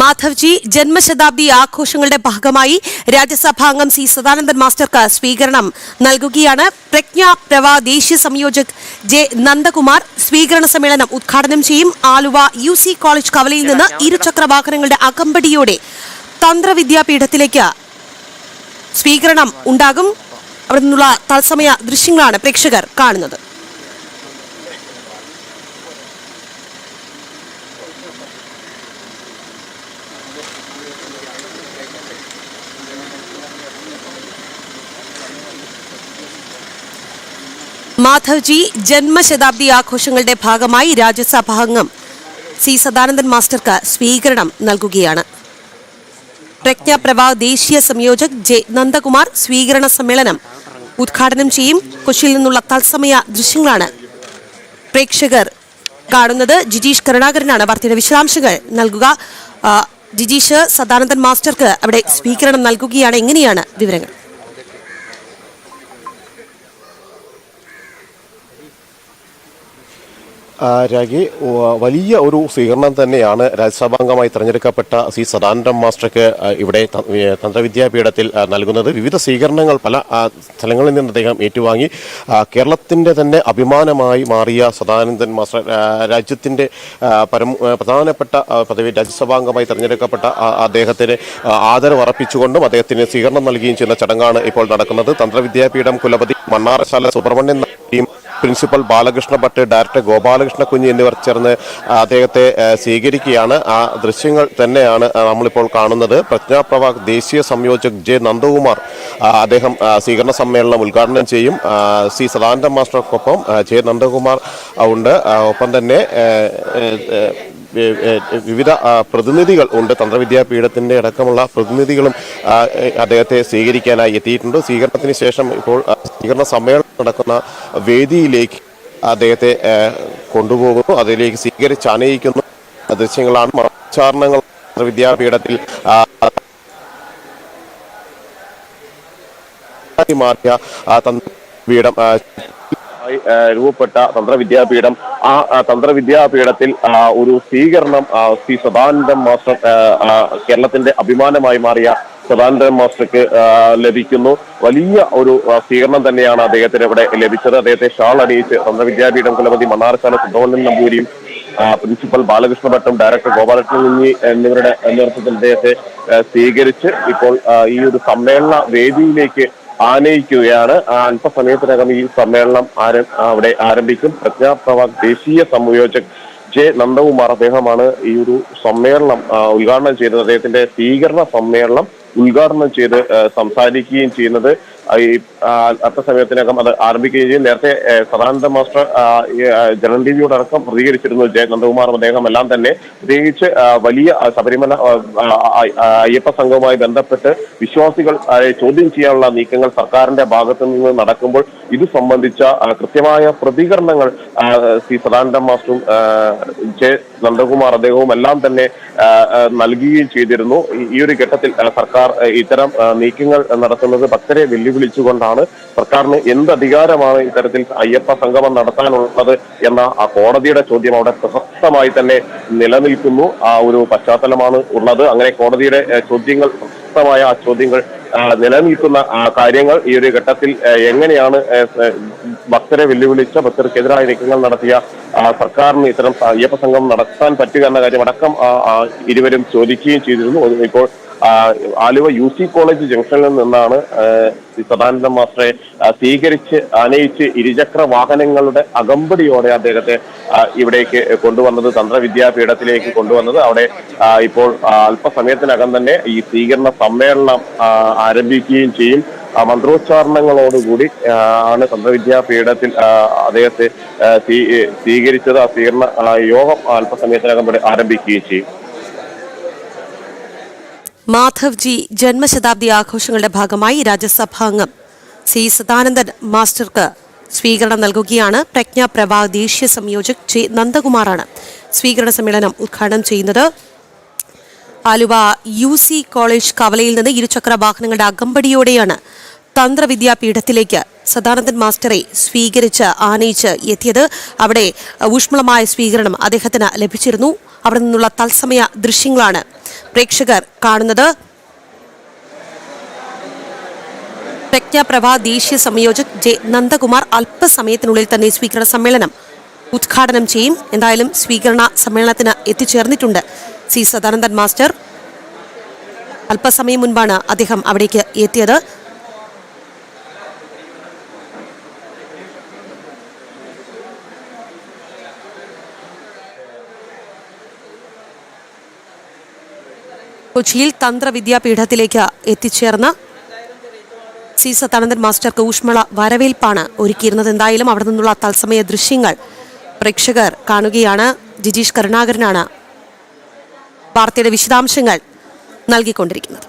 മാധവ്ജി ജന്മശതാബ്ദി ആഘോഷങ്ങളുടെ ഭാഗമായി രാജ്യസഭാംഗം സി സദാനന്ദൻ മാസ്റ്റർക്ക് സ്വീകരണം നൽകുകയാണ്. പ്രജ്ഞാ പ്രവ ദേശീയ സംയോജക് ജെ നന്ദകുമാർ സ്വീകരണ സമ്മേളനം ഉദ്ഘാടനം ചെയ്യും. ആലുവ യു സി കോളേജ് കവലയിൽ നിന്ന് ഇരുചക്ര വാഹനങ്ങളുടെ അകമ്പടിയോടെ തന്ത്രവിദ്യാപീഠത്തിലേക്ക് സ്വീകരണം ഉണ്ടാകും. അവിടെ നിന്നുള്ള തത്സമയ ദൃശ്യങ്ങളാണ് പ്രേക്ഷകർ കാണുന്നത്. മാധവ്ജി ജന്മശതാബ്ദി ആഘോഷങ്ങളുടെ ഭാഗമായി രാജ്യസഭാംഗം സി സദാനന്ദൻ മാസ്റ്റർക്ക് സ്വീകരണം നൽകുകയാണ്. പ്രജ്ഞാപ്രഭ ദേശീയ സംയോജക് ജെ നന്ദകുമാർ സ്വീകരണ സമ്മേളനം ഉദ്ഘാടനം ചെയ്യും. കൊച്ചിയിൽ നിന്നുള്ള തത്സമയ ദൃശ്യങ്ങളാണ് പ്രേക്ഷകർ കാണുന്നത്. ജിജീഷ് കരുണാകരനാണ് വാർത്തയുടെ വിശദാംശങ്ങൾ നൽകുക. ജിജീഷ് സദാനന്ദൻ മാസ്റ്റർക്ക് അവിടെ സ്വീകരണം നൽകുകയാണ്. എങ്ങനെയാണ് വിവരങ്ങൾ? രാഗി വലിയ ഒരു സ്വീകരണം തന്നെയാണ് രാജ്യസഭാംഗമായി തെരഞ്ഞെടുക്കപ്പെട്ട സി സദാനന്ദം മാസ്റ്റർക്ക് ഇവിടെ തന്ത്രവിദ്യാപീഠത്തിൽ നൽകുന്നത്. വിവിധ സ്വീകരണങ്ങൾ പല സ്ഥലങ്ങളിൽ നിന്ന് അദ്ദേഹം ഏറ്റുവാങ്ങി. കേരളത്തിന്റെ തന്നെ അഭിമാനമായി മാറിയ സദാനന്ദൻ മാസ്റ്റർ രാജ്യത്തിന്റെ രാജ്യത്തിന്റെ ആ, പരം പ്രധാനപ്പെട്ട പദവി രാജ്യസഭാംഗമായി തെരഞ്ഞെടുക്കപ്പെട്ട അദ്ദേഹത്തിന് ആദരവർപ്പിച്ചുകൊണ്ടും അദ്ദേഹത്തിന് സ്വീകരണം നൽകുകയും ചെയ്യുന്ന ചടങ്ങാണ് ഇപ്പോൾ നടക്കുന്നത്. തന്ത്രവിദ്യാപീഠം കുലപതി മണ്ണാറശാല സുബ്രഹ്മണ്യൻ പ്രിൻസിപ്പൽ ബാലകൃഷ്ണ ഭട്ട് ഡയറക്ടർ ഗോപാലകൃഷ്ണ കുഞ്ഞ് എന്നിവർ ചേർന്ന് അദ്ദേഹത്തെ സ്വീകരിക്കുകയാണ്. ആ ദൃശ്യങ്ങൾ തന്നെയാണ് നമ്മളിപ്പോൾ കാണുന്നത്. പ്രജ്ഞാപ്രഭ ദേശീയ സംയോജക് ജെ നന്ദകുമാർ അദ്ദേഹം സ്വീകരണ സമ്മേളനം ഉദ്ഘാടനം ചെയ്യും. സി സദാനന്ദ മാസ്റ്റർക്കൊപ്പം ജെ നന്ദകുമാർ ഉണ്ട്. ഒപ്പം തന്നെ വിവിധ പ്രതിനിധികൾ ഉണ്ട്. തന്ത്രവിദ്യാപീഠത്തിന്റെ അടക്കമുള്ള പ്രതിനിധികളും അദ്ദേഹത്തെ സ്വീകരിക്കാനായി എത്തിയിട്ടുണ്ട്. സ്വീകരണത്തിന് ശേഷം ഇപ്പോൾ സ്വീകരണ സമ്മേളനം നടക്കുന്ന വേദിയിലേക്ക് അദ്ദേഹത്തെ കൊണ്ടുപോകുന്നു. അതിലേക്ക് സ്വീകരിച്ച് അനയിക്കുന്നു ദൃശ്യങ്ങളാണ് ഉച്ചാരണങ്ങൾ വിദ്യാപീഠത്തിൽ മാറിയ തന്ത്രപീഠം രൂപപ്പെട്ട തന്ത്രവിദ്യാപീഠം ആ തന്ത്രവിദ്യാ തന്ത്രവിദ്യാപീഠത്തിൽ ഒരു സ്വീകരണം ശ്രീ സദാനന്ദം മാസ്റ്റർ കേരളത്തിന്റെ അഭിമാനമായി മാറിയ സദാനന്ദൻ മാസ്റ്റർക്ക് ലഭിക്കുന്നു. വലിയ ഒരു സ്വീകരണം തന്നെയാണ് അദ്ദേഹത്തിന് ഇവിടെ ലഭിച്ചത്. അദ്ദേഹത്തെ ഷാൾ അണിയിച്ച് തന്ത്രവിദ്യാപീഠം കുലപതി മണ്ണാർക്കാല സുബ്രഹ്മണ്യൻ നമ്പൂരിയും പ്രിൻസിപ്പൽ ബാലകൃഷ്ണ ഭട്ടും ഡയറക്ടർ ഗോപാലകൃഷ്ണൻ എന്നിവരുടെ നേതൃത്വത്തിൽ അദ്ദേഹത്തെ സ്വീകരിച്ച് ഇപ്പോൾ ഈ ഒരു സമ്മേളന വേദിയിലേക്ക് ആനയിക്കുകയാണ്. അല്പസമയത്തിനകം ഈ സമ്മേളനം അവിടെ ആരംഭിക്കും. പ്രജ്ഞാപ്രവാക് ദേശീയ സംയോജക് ജെ നന്ദകുമാർ അദ്ദേഹമാണ് ഈ ഒരു സമ്മേളനം ഉദ്ഘാടനം ചെയ്തത്. അദ്ദേഹത്തിന്റെ സ്വീകരണ സമ്മേളനം ഉദ്ഘാടനം ചെയ്ത് സംസാരിക്കുകയും ചെയ്യുന്നത്. ഈ അല്പസമയത്തിനകം അത് ആരംഭിക്കുകയും ചെയ്യും നേരത്തെ സദാനന്ദ മാസ്റ്റർ ജനറൽ ടിവിയോട് അടക്കം പ്രതികരിച്ചിരുന്നു ജയ അദ്ദേഹം എല്ലാം തന്നെ. പ്രത്യേകിച്ച് വലിയ ശബരിമല അയ്യപ്പ സംഘവുമായി ബന്ധപ്പെട്ട് വിശ്വാസികൾ ചോദ്യം ചെയ്യാനുള്ള നീക്കങ്ങൾ സർക്കാരിന്റെ ഭാഗത്തു നിന്ന് നടക്കുമ്പോൾ ഇത് സംബന്ധിച്ച കൃത്യമായ പ്രതികരണങ്ങൾ സി സദാനന്ദ മാസ്റ്ററും ജെ നന്ദകുമാർ അദ്ദേഹവും എല്ലാം തന്നെ നൽകുകയും ചെയ്തിരുന്നു. ഈ- ഒരു ഘട്ടത്തിൽ സർക്കാർ ഇത്തരം നീക്കങ്ങൾ നടത്തുന്നത് ഭക്തരെ വെല്ലുവിളിച്ചുകൊണ്ടാണ് സർക്കാരിന് എന്ത് അധികാരമാണ് ഇത്തരത്തിൽ അയ്യപ്പ സംഗമം നടത്താനുള്ളത് എന്ന ആ കോടതിയുടെ ചോദ്യം അവിടെ പ്രസക്തമായി തന്നെ നിലനിൽക്കുന്നു. ആ ഒരു പശ്ചാത്തലമാണ് ഉള്ളത്. അങ്ങനെ കോടതിയുടെ ചോദ്യങ്ങൾ പ്രസക്തമായ ആ ചോദ്യങ്ങൾ നിലനിൽക്കുന്ന കാര്യങ്ങൾ ഈ ഒരു ഘട്ടത്തിൽ എങ്ങനെയാണ് ഭക്തരെ വെല്ലുവിളിച്ച ഭക്തർക്കെതിരായ നീക്കങ്ങൾ നടത്തിയ സർക്കാരിന് ഇത്തരം അയ്യപ്പ സംഘം നടത്താൻ പറ്റുക എന്ന കാര്യം അടക്കം ഇരുവരും ചോദിക്കുകയും ചെയ്തിരുന്നു. ഇപ്പോൾ ആലുവ യു സി കോളേജ് ജംഗ്ഷനിൽ നിന്നാണ് സദാനന്ദ മാസ്റ്ററെ സ്വീകരിച്ച് ആനയിച്ച് ഇരുചക്ര വാഹനങ്ങളുടെ അകമ്പടിയോടെ അദ്ദേഹത്തെ ഇവിടേക്ക് കൊണ്ടുവന്നത് തന്ത്രവിദ്യാപീഠത്തിലേക്ക് കൊണ്ടുവന്നത്. അവിടെ ഇപ്പോൾ അല്പസമയത്തിനകം തന്നെ ഈ സ്വീകരണ സമ്മേളനം ആരംഭിക്കുകയും ചെയ്യും. മന്ത്രോച്ചാരണങ്ങളോടുകൂടി ആണ് തന്ത്രവിദ്യാപീഠത്തിൽ അദ്ദേഹത്തെ സ്വീകരിച്ചത്. ആ സ്വീകരണ യോഗം അല്പസമയത്തിനകം ആരംഭിക്കുകയും ചെയ്യും. മാധവ്ജി ജന്മശതാബ്ദി ആഘോഷങ്ങളുടെ ഭാഗമായി രാജ്യസഭാംഗം സി സദാനന്ദൻ മാസ്റ്റർക്ക് സ്വീകരണം നൽകുകയാണ്. പ്രജ്ഞാപ്രഭ ദേശീയ സംയോജക് ജെ നന്ദകുമാറാണ് സ്വീകരണ സമ്മേളനം ഉദ്ഘാടനം ചെയ്യുന്നത്. ആലുവ യു സി കോളേജ് കവലയിൽ നിന്ന് ഇരുചക്ര വാഹനങ്ങളുടെ അകമ്പടിയോടെയാണ് തന്ത്രവിദ്യാപീഠത്തിലേക്ക് സദാനന്ദൻ മാസ്റ്ററെ സ്വീകരിച്ച് ആനയിച്ച് എത്തിയത്. അവിടെ ഊഷ്മളമായ സ്വീകരണം അദ്ദേഹത്തിന് ലഭിച്ചിരുന്നു. അവിടെ നിന്നുള്ള തത്സമയ ദൃശ്യങ്ങളാണ് പ്രേക്ഷകർ കാണുന്നത്. പ്രജ്ഞാപ്രഭ ദേശീയ സംയോജക് ജെ നന്ദകുമാർ അല്പസമയത്തിനുള്ളിൽ തന്നെ സ്വീകരണ സമ്മേളനം ഉദ്ഘാടനം ചെയ്യും. എന്തായാലും സ്വീകരണ സമ്മേളനത്തിന് എത്തിച്ചേർന്നിട്ടുണ്ട്. C Sadanandan master. അല്പസമയം മുൻപാണ് അദ്ദേഹം അവിടേക്ക് എത്തിയത്. കൊച്ചിയിൽ തന്ത്രവിദ്യാപീഠത്തിലേക്ക് എത്തിച്ചേർന്ന സി സത്താനന്ദൻ മാസ്റ്റർക്ക് ഊഷ്മള വരവേൽപ്പാണ് ഒരുക്കിയിരുന്നത്. എന്തായാലും അവിടെ നിന്നുള്ള തത്സമയ ദൃശ്യങ്ങൾ പ്രേക്ഷകർ കാണുകയാണ്. ജിജീഷ് കരുണാകരനാണ് വാർത്തയുടെ വിശദാംശങ്ങൾ നൽകിക്കൊണ്ടിരിക്കുന്നത്.